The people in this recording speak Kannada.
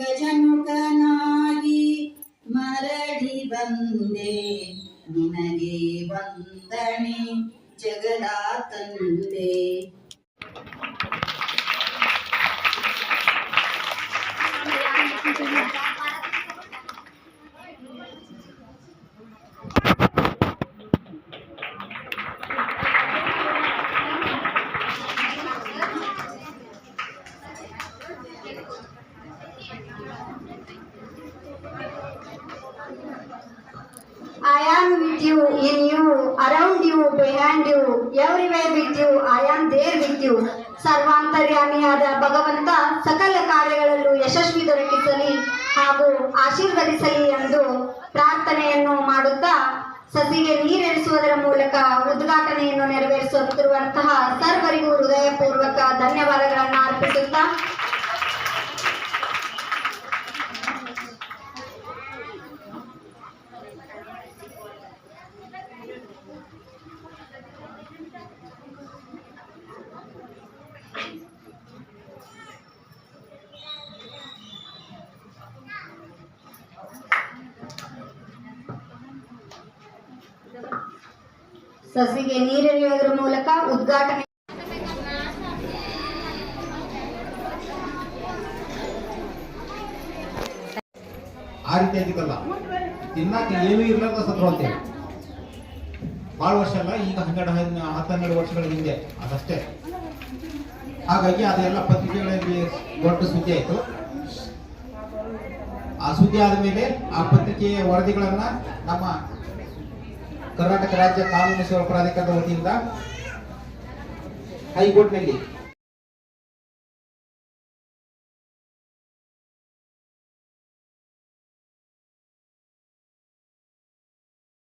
ಗಜಮುಖನಾಗಿ ಮರಳಿ ಬಂದೆ ನಿನಗೆ ವಂದನೆ ಜಗದ ತಂದೆ I With you, in you, around you, behind you, everywhere with you, I am there with you. ಸರ್ವಾಂತರ್ಯಾಮಿಯಾದ ಭಗವಂತ ಸಕಲ ಕಾರ್ಯಗಳಲ್ಲೂ ಯಶಸ್ವಿ ದೊರಕಿಸಲಿ ಹಾಗೂ ಆಶೀರ್ವದಿಸಲಿ ಎಂದು ಪ್ರಾರ್ಥನೆಯನ್ನು ಮಾಡುತ್ತಾ ಸಸಿಗೆ ನೀರೆರಿಸುವುದರ ಮೂಲಕ ಉದ್ಘಾಟನೆಯನ್ನು ನೆರವೇರಿಸುತ್ತಿರುವಂತಹ ಸರ್ವರಿಗೂ ಹೃದಯಪೂರ್ವಕ ಧನ್ಯವಾದಗಳನ್ನು ಸಸಿಗೆ ನೀರೆರೆಯುವುದರ ಮೂಲಕ ಉದ್ಘಾಟನೆ ಆ ರೀತಿ ರೀತಿಯಾಗಿದ್ದಲ್ಲ ತಿನ್ನಕ್ಕೆ ಏನೂ ಇರ್ಲಾರ್ದ ಸತ್ರು ಅಂತೇಳಿ ಭಾಳ ವರ್ಷ ಅಲ್ಲ, ಈಗ ಹನ್ನೆರಡು ಹತ್ತೆರಡು ವರ್ಷಗಳ ಹಿಂದೆ. ಅದಷ್ಟೇ. ಹಾಗಾಗಿ ಅದೆಲ್ಲ ಪತ್ರಿಕೆಗಳಲ್ಲಿ ದೊಡ್ಡ ಸುದ್ದಿ ಆಯಿತು. ಆ ಸುದ್ದಿ ಆದ ಮೇಲೆ ಆ ಪತ್ರಿಕೆಯ ವರದಿಗಳನ್ನು ನಮ್ಮ ಕರ್ನಾಟಕ ರಾಜ್ಯ ಕಾನೂನು ಸೇವಾ ಪ್ರಾಧಿಕಾರದ ವತಿಯಿಂದ ಹೈಕೋರ್ಟ್ನಲ್ಲಿ